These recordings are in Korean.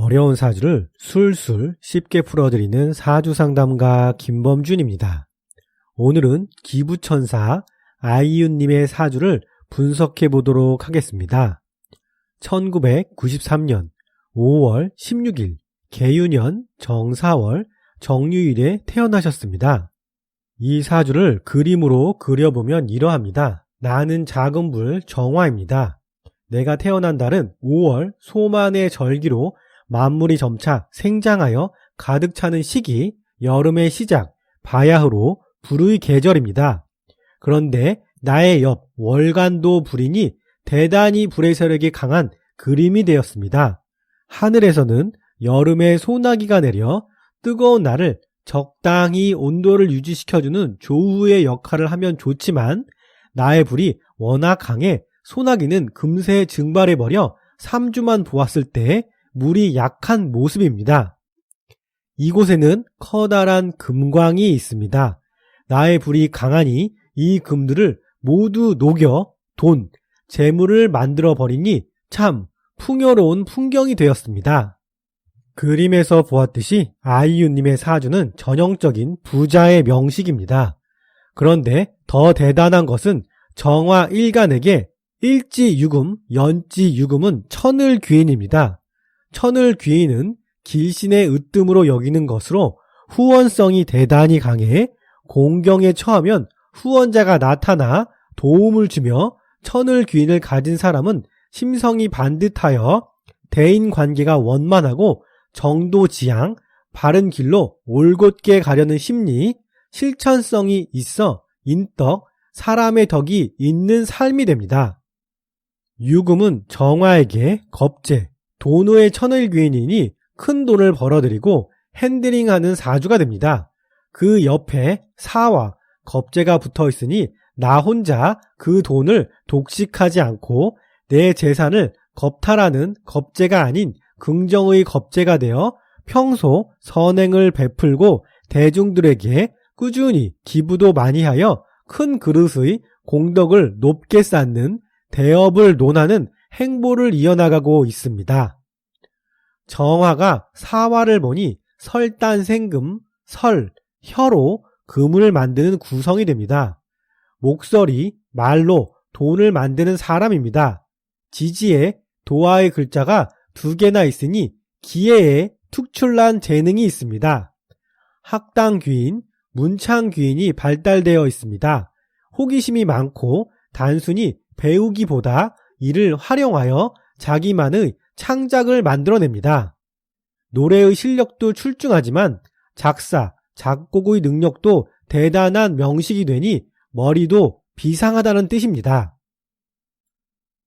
어려운 사주를 술술 쉽게 풀어드리는 사주 상담가 김범준입니다. 오늘은 기부천사 아이윤님의 사주를 분석해 보도록 하겠습니다. 1993년 5월 16일 개유년 정사월 정유일에 태어나셨습니다. 이 사주를 그림으로 그려보면 이러합니다. 나는 작은 불 정화입니다. 내가 태어난 달은 5월 소만의 절기로 만물이 점차 생장하여 가득 차는 시기, 여름의 시작, 바야흐로 불의 계절입니다. 그런데 나의 옆 월간도 불인이 대단히 불의 세력이 강한 그림이 되었습니다. 하늘에서는 여름에 소나기가 내려 뜨거운 날을 적당히 온도를 유지시켜주는 조우의 역할을 하면 좋지만 나의 불이 워낙 강해 소나기는 금세 증발해버려 3주만 보았을 때 물이 약한 모습입니다. 이곳에는 커다란 금광이 있습니다. 나의 불이 강하니 이 금들을 모두 녹여 돈, 재물을 만들어 버리니 참 풍요로운 풍경이 되었습니다. 그림에서 보았듯이 아이유님의 사주는 전형적인 부자의 명식입니다. 그런데 더 대단한 것은 정화 일간에게 일지 유금, 연지 유금은 천을 귀인입니다. 천을 귀인은 길신의 으뜸으로 여기는 것으로 후원성이 대단히 강해 공경에 처하면 후원자가 나타나 도움을 주며 천을 귀인을 가진 사람은 심성이 반듯하여 대인 관계가 원만하고 정도 지향, 바른 길로 올곧게 가려는 심리, 실천성이 있어 인덕, 사람의 덕이 있는 삶이 됩니다. 유금은 정화에게 겁제, 도노의 천을 귀인이니 큰 돈을 벌어들이고 핸들링하는 사주가 됩니다. 그 옆에 사와 겁제가 붙어 있으니 나 혼자 그 돈을 독식하지 않고 내 재산을 겁탈하는 겁제가 아닌 긍정의 겁제가 되어 평소 선행을 베풀고 대중들에게 꾸준히 기부도 많이 하여 큰 그릇의 공덕을 높게 쌓는 대업을 논하는 행보를 이어나가고 있습니다. 정화가 사화를 보니 설단생금, 설, 혀로 금을 만드는 구성이 됩니다. 목소리, 말로 돈을 만드는 사람입니다. 지지에 도화의 글자가 두 개나 있으니 기회에 특출난 재능이 있습니다. 학당 귀인, 문창 귀인이 발달되어 있습니다. 호기심이 많고 단순히 배우기보다 이를 활용하여 자기만의 창작을 만들어냅니다. 노래의 실력도 출중하지만 작사, 작곡의 능력도 대단한 명식이 되니 머리도 비상하다는 뜻입니다.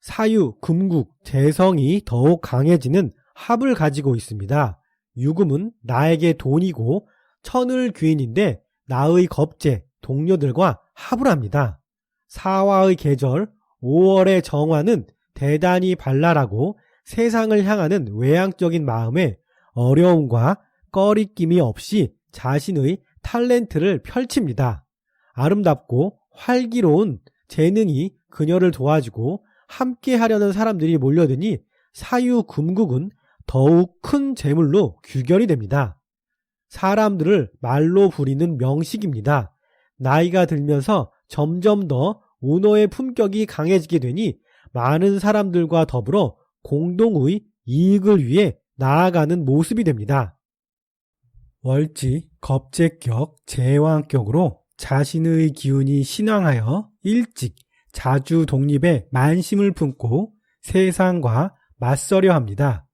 사유, 금국, 재성이 더욱 강해지는 합을 가지고 있습니다. 유금은 나에게 돈이고 천을 귀인인데 나의 겁제, 동료들과 합을 합니다. 사화의 계절, 5월의 정화는 대단히 발랄하고 세상을 향하는 외향적인 마음에 어려움과 꺼리낌이 없이 자신의 탤런트를 펼칩니다. 아름답고 활기로운 재능이 그녀를 도와주고 함께 하려는 사람들이 몰려드니 사유금국은 더욱 큰 재물로 규결이 됩니다. 사람들을 말로 부리는 명식입니다. 나이가 들면서 점점 더 운어의 품격이 강해지게 되니 많은 사람들과 더불어 공동의 이익을 위해 나아가는 모습이 됩니다. 월지, 겁제격, 제왕격으로 자신의 기운이 신앙하여 일찍 자주 독립에 만심을 품고 세상과 맞서려 합니다.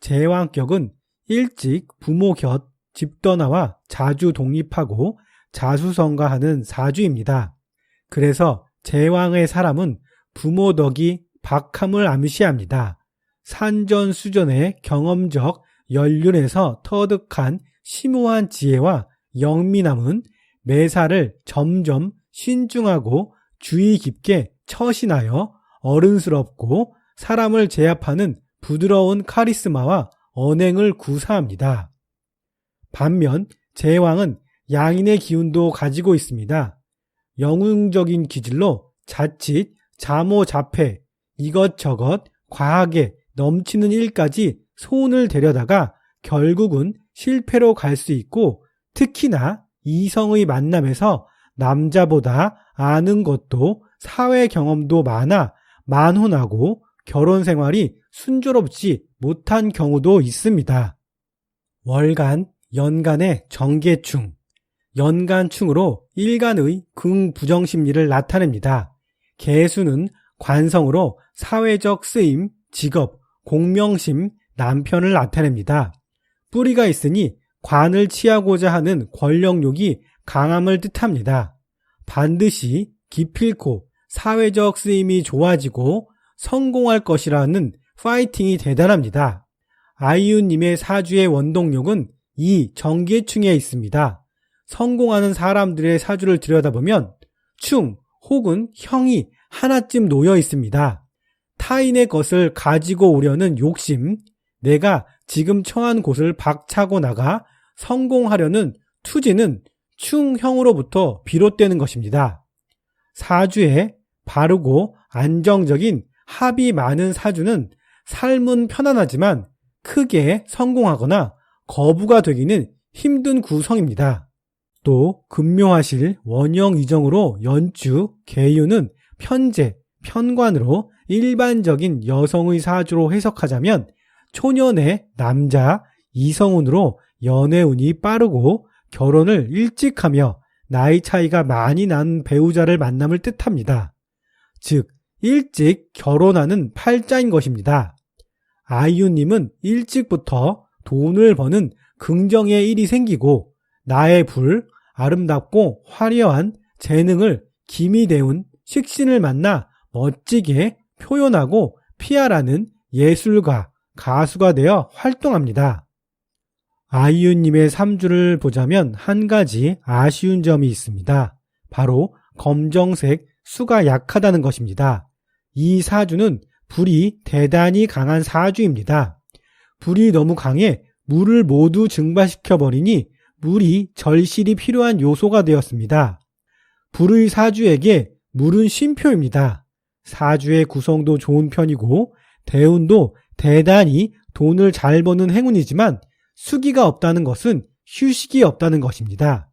제왕격은 일찍 부모 곁 집 떠나와 자주 독립하고 자수성가하는 사주입니다. 그래서 제왕의 사람은 부모 덕이 박함을 암시합니다. 산전수전의 경험적 연륜에서 터득한 심오한 지혜와 영민함은 매사를 점점 신중하고 주의 깊게 처신하여 어른스럽고 사람을 제압하는 부드러운 카리스마와 언행을 구사합니다. 반면 제왕은 양인의 기운도 가지고 있습니다. 영웅적인 기질로 자칫 자모자폐 이것저것 과하게 넘치는 일까지 소원을 데려다가 결국은 실패로 갈 수 있고 특히나 이성의 만남에서 남자보다 아는 것도 사회 경험도 많아 만혼하고 결혼 생활이 순조롭지 못한 경우도 있습니다. 월간, 연간의 정계충, 연간충으로 일간의 긍부정 심리를 나타냅니다. 개수는 관성으로 사회적 쓰임, 직업, 공명심, 남편을 나타냅니다. 뿌리가 있으니 관을 취하고자 하는 권력욕이 강함을 뜻합니다. 반드시 기필코 사회적 쓰임이 좋아지고 성공할 것이라는 파이팅이 대단합니다. 아이유님의 사주의 원동력은 이 정계충에 있습니다. 성공하는 사람들의 사주를 들여다보면 충 혹은 형이 하나쯤 놓여 있습니다. 타인의 것을 가지고 오려는 욕심, 내가 지금 처한 곳을 박차고 나가 성공하려는 투지는 충형으로부터 비롯되는 것입니다. 사주에 바르고 안정적인 합이 많은 사주는 삶은 편안하지만 크게 성공하거나 거부가 되기는 힘든 구성입니다. 또 금묘하실 원형 이정으로 연주, 계유는 편제, 편관으로 일반적인 여성의 사주로 해석하자면 초년의 남자, 이성운으로 연애운이 빠르고 결혼을 일찍 하며 나이 차이가 많이 난 배우자를 만남을 뜻합니다. 즉, 일찍 결혼하는 팔자인 것입니다. 아이유님은 일찍부터 돈을 버는 긍정의 일이 생기고 나의 불, 아름답고 화려한 재능을 기미 대운 식신을 만나 멋지게 표현하고 피하라는 예술가, 가수가 되어 활동합니다. 아이유님의 3주를 보자면 한 가지 아쉬운 점이 있습니다. 바로 검정색 수가 약하다는 것입니다. 이 사주는 불이 대단히 강한 사주입니다. 불이 너무 강해 물을 모두 증발시켜 버리니 물이 절실히 필요한 요소가 되었습니다. 불의 사주에게 물은 쉼표입니다. 사주의 구성도 좋은 편이고 대운도 대단히 돈을 잘 버는 행운이지만 수기가 없다는 것은 휴식이 없다는 것입니다.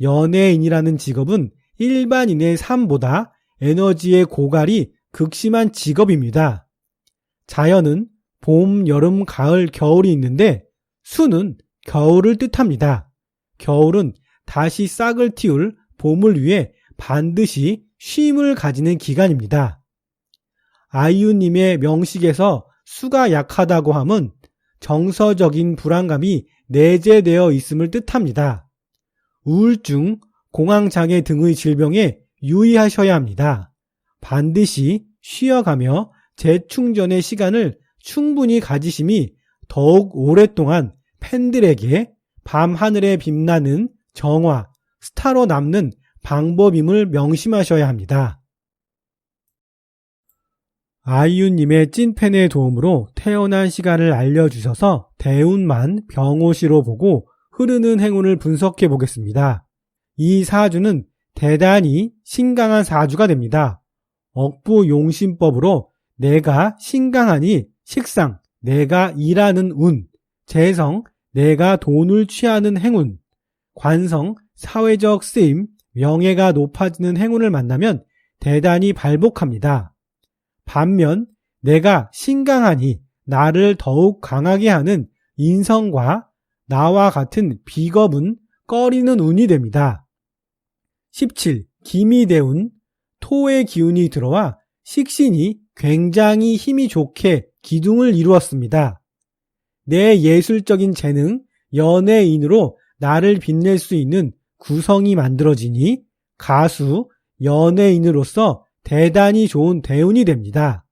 연예인이라는 직업은 일반인의 삶보다 에너지의 고갈이 극심한 직업입니다. 자연은 봄, 여름, 가을, 겨울이 있는데 수는 겨울을 뜻합니다. 겨울은 다시 싹을 틔울 봄을 위해 반드시 쉼을 가지는 기간입니다. 아이유님의 명식에서 수가 약하다고 함은 정서적인 불안감이 내재되어 있음을 뜻합니다. 우울증, 공황장애 등의 질병에 유의하셔야 합니다. 반드시 쉬어가며 재충전의 시간을 충분히 가지심이 더욱 오랫동안 팬들에게 밤하늘에 빛나는 정화, 스타로 남는 방법임을 명심하셔야 합니다. 아이유님의 찐팬의 도움으로 태어난 시간을 알려주셔서 대운만 병오시로 보고 흐르는 행운을 분석해 보겠습니다. 이 사주는 대단히 신강한 사주가 됩니다. 억부 용신법으로 내가 신강하니 식상, 내가 일하는 운, 재성, 내가 돈을 취하는 행운, 관성, 사회적 쓰임, 명예가 높아지는 행운을 만나면 대단히 발복합니다. 반면 내가 신강하니 나를 더욱 강하게 하는 인성과 나와 같은 비겁은 꺼리는 운이 됩니다. 17. 기미대운 토의 기운이 들어와 식신이 굉장히 힘이 좋게 기둥을 이루었습니다. 내 예술적인 재능, 연예인으로 나를 빛낼 수 있는 구성이 만들어지니 가수, 연예인으로서 대단히 좋은 대운이 됩니다.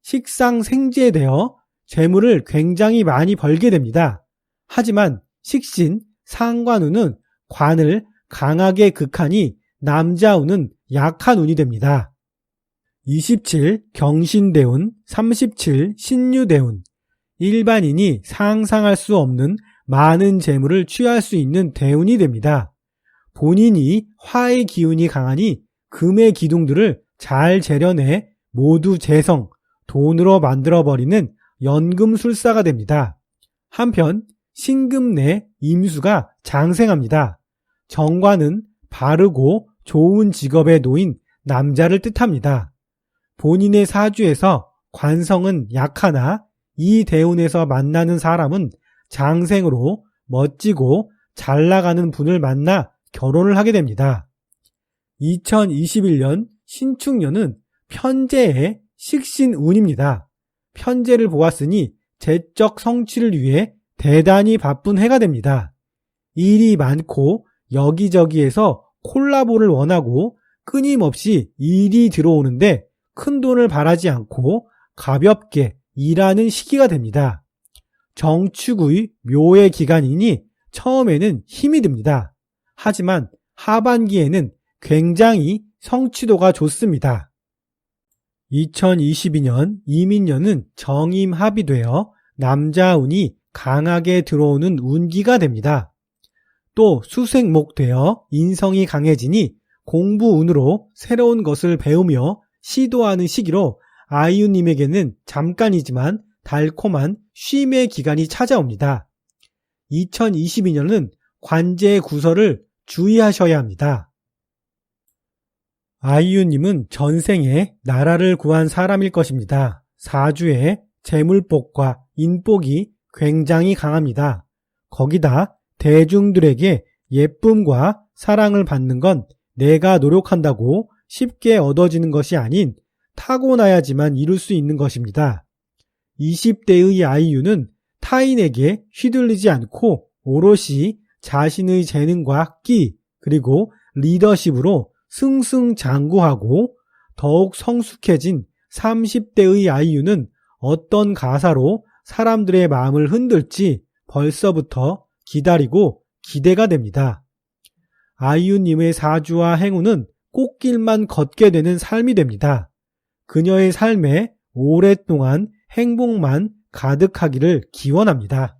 식상 생재되어 재물을 굉장히 많이 벌게 됩니다. 하지만 식신, 상관운은 관을 강하게 극하니 남자운은 약한 운이 됩니다. 27 경신대운, 37 신유대운 일반인이 상상할 수 없는 많은 재물을 취할 수 있는 대운이 됩니다. 본인이 화의 기운이 강하니 금의 기둥들을 잘 재련해 모두 재성, 돈으로 만들어버리는 연금술사가 됩니다. 한편 신금 내 임수가 장생합니다. 정관은 바르고 좋은 직업에 놓인 남자를 뜻합니다. 본인의 사주에서 관성은 약하나 이 대운에서 만나는 사람은 장생으로 멋지고 잘 나가는 분을 만나 결혼을 하게 됩니다. 2021년 신축년은 편제의 식신운입니다. 편제를 보았으니 재적 성취를 위해 대단히 바쁜 해가 됩니다. 일이 많고 여기저기에서 콜라보를 원하고 끊임없이 일이 들어오는데 큰 돈을 바라지 않고 가볍게 일하는 시기가 됩니다. 정축의 묘의 기간이니 처음에는 힘이 듭니다. 하지만 하반기에는 굉장히 성취도가 좋습니다. 2022년 이민년은 정임합의되어 남자운이 강하게 들어오는 운기가 됩니다. 또 수생목 되어 인성이 강해지니 공부운으로 새로운 것을 배우며 시도하는 시기로 아이유님에게는 잠깐이지만 달콤한 쉼의 기간이 찾아옵니다. 2022년은 관제 구설을 주의하셔야 합니다. 아이유님은 전생에 나라를 구한 사람일 것입니다. 사주에 재물복과 인복이 굉장히 강합니다. 거기다 대중들에게 예쁨과 사랑을 받는 건 내가 노력한다고 쉽게 얻어지는 것이 아닌 타고나야지만 이룰 수 있는 것입니다. 20대의 아이유는 타인에게 휘둘리지 않고 오롯이 자신의 재능과 끼 그리고 리더십으로 승승장구하고 더욱 성숙해진 30대의 아이유는 어떤 가사로 사람들의 마음을 흔들지 벌써부터 기다리고 기대가 됩니다. 아이유님의 사주와 행운은 꽃길만 걷게 되는 삶이 됩니다. 그녀의 삶에 오랫동안 행복만 가득하기를 기원합니다.